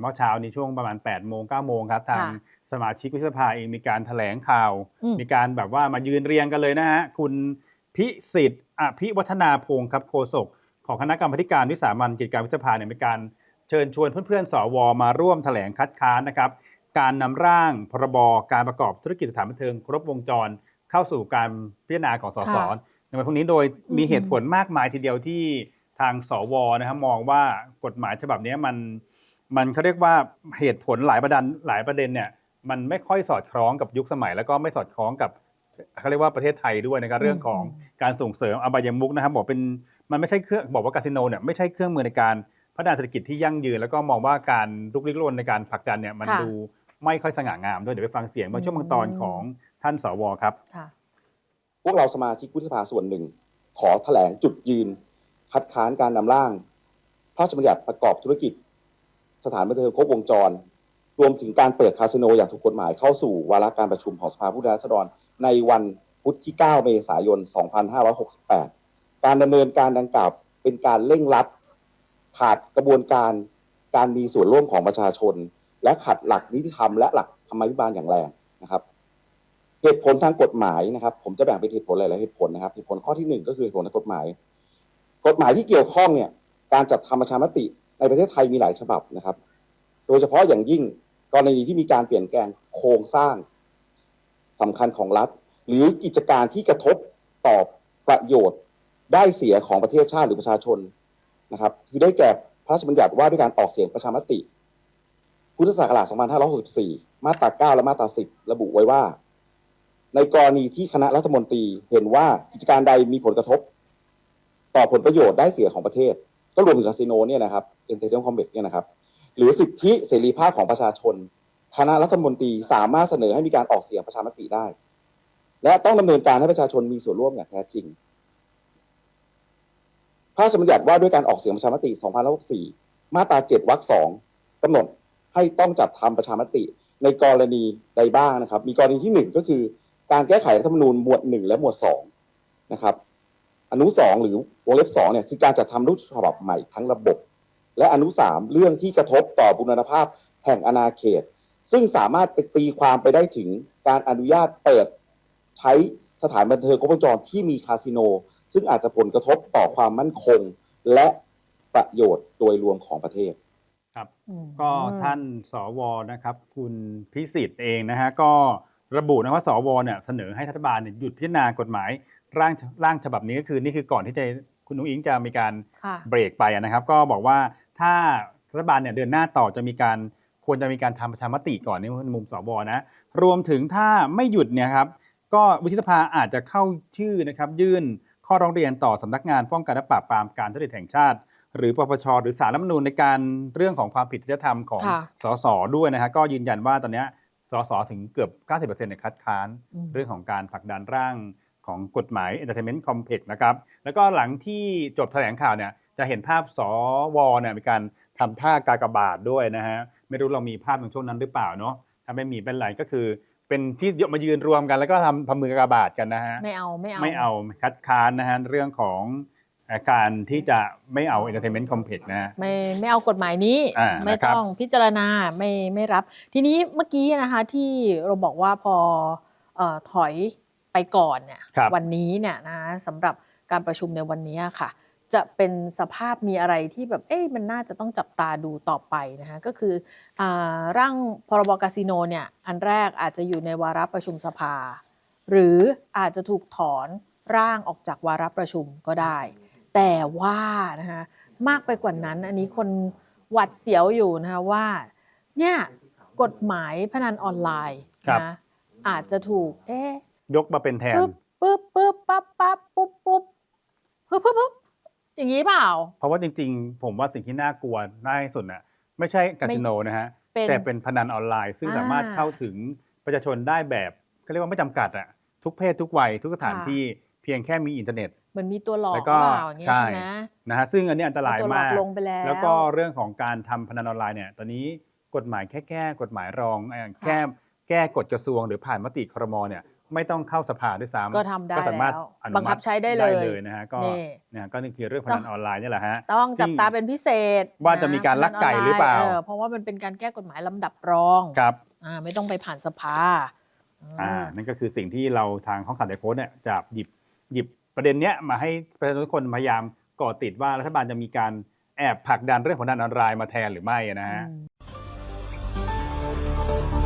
เมื่อเช้านี้ช่วงประมาณ8ปดโมงเก้าโมงครับ ทางค่ะสมาชิกวุฒิสภาเองมีการแถลงข่าวอืมมีการแบบว่ามายืนเรียงกันเลยนะฮะ คุณพิสิทธิ์อภิวัฒนาพงศ์ครับโฆษกของคณะกรรมาธิการวิสามันกิจการวุฒิสภาเนี่ยมีการเชิญชวนเพื่อนๆ สวมาร่วมแถลงคัดค้านนะครับ การนำร่างพรบการประกอบธุรกิจสถานบันเทิงครบวงจร เข้าสู่การพิจารณาของสสค่ะในวันพรุ่งนี้โดยมีอืมเหตุผลมากมายทีเดียวที่ทางสวนะครับมองว่ากฎหมายฉบับนี้มัน มันเขาเรียกว่าเหตุผลหลายประเด็นหลายประเด็นเนี่ยมันไม่ค่อยสอดคล้องกับยุคสมัย แล้วก็ไม่สอดคล้องกับเขาเรียกว่าประเทศไทยด้วยนะครับเรื่องของการส่งเสริมอบายมุกนะครับบอกเป็นมันไม่ใช่เครื่องบอกว่าคาสิโนเนี่ยไม่ใช่เครื่องมือในการพัฒนาเศรษฐกิจที่ยั่งยืน แล้วก็มองว่าการลุกลี้ลุกลนในการผลักดันเนี่ยมันค่ะดูไม่ค่อยสง่างามด้วยเดี๋ยวไปฟังเสียงบางช่วงบางตอนอืมของท่านสวครับค่ะพวกเราสมาชิกวุฒิสภาส่วนหนึ่ง ขอแถลงจุดยืน คัดค้านการนำร่าง พระราชบัญญัติประกอบธุรกิจ สถานบันเทิงครบวงจร รวมถึงการเปิดคาสิโนอย่างถูกกฎหมายเข้าสู่วาระการประชุมของสภาผู้แทนราษฎร ในวันพุธที่ 9 เมษายน 2568 การดำเนินการดังกล่าวเป็นการเร่งรัด ขาดกระบวนการการมีส่วนร่วมของประชาชน และขัดหลักนิติธรรมและหลักธรรมาภิบาลอย่างแรงนะครับเหตุผลทางกฎหมายนะครับ ผมจะแบ่งเป็นเหตุผลหลายๆเหตุผลนะครับเหตุผลข้อที่หนึ่งก็คือเหตุผลทางกฎหมาย กฎหมายที่เกี่ยวข้องเนี่ยการจัดทำประชามติ ในประเทศไทยมีหลายฉบับนะครับ โดยเฉพาะอย่างยิ่งกรณีที่มีการเปลี่ยนแปลงโครงสร้างสำคัญของรัฐ หรือกิจการที่กระทบต่อประโยชน์ได้เสียของประเทศชาติหรือประชาชนนะครับ คือได้แก่พระราชบัญญัติว่าด้วยการออกเสียงประชามติ พุทธศักราช 2564 มาตรา 9 และมาตรา 10 ระบุไว้ว่า ในกรณีที่คณะรัฐมนตรีเห็นว่ากิจการใดมีผลกระทบ ต่อผลประโยชน์ได้เสียของประเทศ ก็รวมถึงคาสิโนเนี่ยนะครับเอ็นเตอร์เทนคอมเบกเนี่ยนะครับหรือสิทธิเสรีภาพของประชาชน คณะรัฐมนตรีสามารถเสนอให้มีการออกเสียงประชามติได้ และต้องดำเนินการให้ประชาชนมีส่วนร่วมอย่างแท้จริงพระราชบัญญัติว่าด้วยการออกเสียงประชามติ 2564 มาตรา7วรรค2กำหนดให้ต้องจัดทำประชามติในกรณีใดบ้างนะครับ มีกรณีที่หนึ่งก็คือ การแก้ไขรัฐธรรมนูญหมวดหนึ่งและหมวดสองนะครับ อนุสองหรือ วงเล็บสองเนี่ยคือการจัดทำรูปฉบับใหม่ทั้งระบบ และอนุสามเรื่องที่กระทบต่อบุรณภาพแห่งอาณาเขต ซึ่งสามารถไปตีความไปได้ถึงการอนุญาตเปิดใช้สถานบันเทิงครบวงจรที่มีคาสิโน ซึ่งอาจจะผลกระทบต่อความมั่นคง และประโยชน์โดยรวมของประเทศอืมก็ท่านสวนะครับ คุณพิสิทธิ์เองนะฮะก็ระบุนะว่าสวเนี่ยเสนอให้รัฐบาลเนี่ยหยุดพิจารณากฎหมายร่างร่างฉบับนี้ก็คือนี่คือก่อนที่จะ คุณนุ้งอิงจะมีการค่ะเบรกไปนะครับ ก็บอกว่าถ้ารัฐบาลเนี่ยเดินหน้าต่อจะมีการควรจะมีการทำประชามติก่อนในมุมสวนะ รวมถึงถ้าไม่หยุดเนี่ยครับก็วุฒิสภาอาจจะเข้าชื่อนะครับยื่นข้อร้องเรียนต่อสำนักงานป้องกันและปราบปรามการทุจริตแห่งชาติ หรือปปชหรือสารรัฐธรรมนูญในการเรื่องของความผิดจริยธรรมของค่ะสสด้วยนะฮะก็ยืนยันว่าตอนเนี้ยสสถึงเกือบ 90%เนี่ยคัดค้านอืมเรื่องของการผลักดันร่าง ของกฎหมาย Entertainment Complex นะครับ แล้วก็หลังที่จบแถลงข่าวเนี่ยจะเห็นภาพสวเนี่ยมีการทำท่ากากบาทด้วยนะฮะไม่รู้เรามีภาพในช่วงนั้นหรือเปล่าเนาะถ้าไม่มีเป็นไรก็คือ เป็นที่ยกมายืนรวมกันแล้วก็ทำทำมือกากบาทกันนะฮะไม่เอาไม่เอาไม่เอาคัดค้านนะฮะเรื่องของเอ่อการที่จะไม่เอา Entertainment Complex นะฮะไม่ไม่เอากฎหมายนี้อ่าไม่นะครับต้องพิจารณาไม่ไม่รับ ทีนี้เมื่อกี้นะคะที่เราบอกว่าพอเออถอย ไปก่อนเนี่ยครับ วันนี้เนี่ยนะสำหรับการประชุมในวันนี้ค่ะ จะเป็นสภาพมีอะไรที่แบบเอ๊ะมันน่าจะต้องจับตาดูต่อไปนะคะก็คืออาร่างพรบคาสิโนเนี่ยอันแรกอาจจะอยู่ในวาระประชุมสภา หรืออาจจะถูกถอนร่างออกจากวาระประชุมก็ได้ แต่ว่านะคะมากไปกว่านั้น อันนี้คนหวัดเสียวอยู่นะคะว่าเนี่ยกฎหมายพนันออนไลน์ครับ นะอาจจะถูกเอ๊ะ ยกมาเป็นแทนปึ๊บปึ๊บปึ๊บปั๊บปั๊บปุ๊บปุ๊บปึ๊บปึ๊บปึ๊บอย่างนี้เปล่า เพราะว่าจริงๆ ผมว่าสิ่งที่น่ากลัวน่าที่สุดน่ะไม่ใช่คาสิโนนะฮะเป็นแต่เป็นพนันออนไลน์ ซึ่งอ่าสามารถเข้าถึงประชาชนได้แบบเขาเรียกว่าไม่จำกัดอะทุกเพศทุกวัยทุกสถานค่ะที่เพียงแค่มีอินเทอร์เน็ตเหมือนมีตัวหลอกแล้วหก็รือเปล่าอย่างเงี้ยใช่ใช่ไหมนะฮะซึ่งอันนี้อันตรายเอตัวหลอมากกลงไปแล้ว แล้วก็เรื่องของการทำพนันออนไลน์เนี่ยตอนนี้กฎหมายแค่แก้กฎหมายรองเอ่อแค่แก้กฎกระทรวงหรือผ่านมติครมเนี่ย ไม่ต้องเข้าสภาด้วยซ้ำก็ทำได้ก็สามารถแล้วอนุบังมัคัติบใช้ได้เลยนะฮะก็นี่นะฮะก็นี่คือเรื่องพนันออนไลน์นี่แหละฮะต้องจับจริงตาเป็นพิเศษ ว่าจะมีการลักไก่หรือเปล่าเพราะว่ามันเป็นการแก้กฎหมายลำดับรองครับอ่าไม่ต้องไปผ่านสภาอ่าอ่านั่นก็คือสิ่งที่เราทางห้องข่าวไทยโพสต์เนี่ยจะหยิบหยิบประเด็นเนี้ยมาให้ประชาชนทุกคนพยายามก่อติดว่ารัฐบาลจะมีการแอบผลักดันเรื่องของพนันออนไลน์มาแทนหรือไม่นะฮะอืม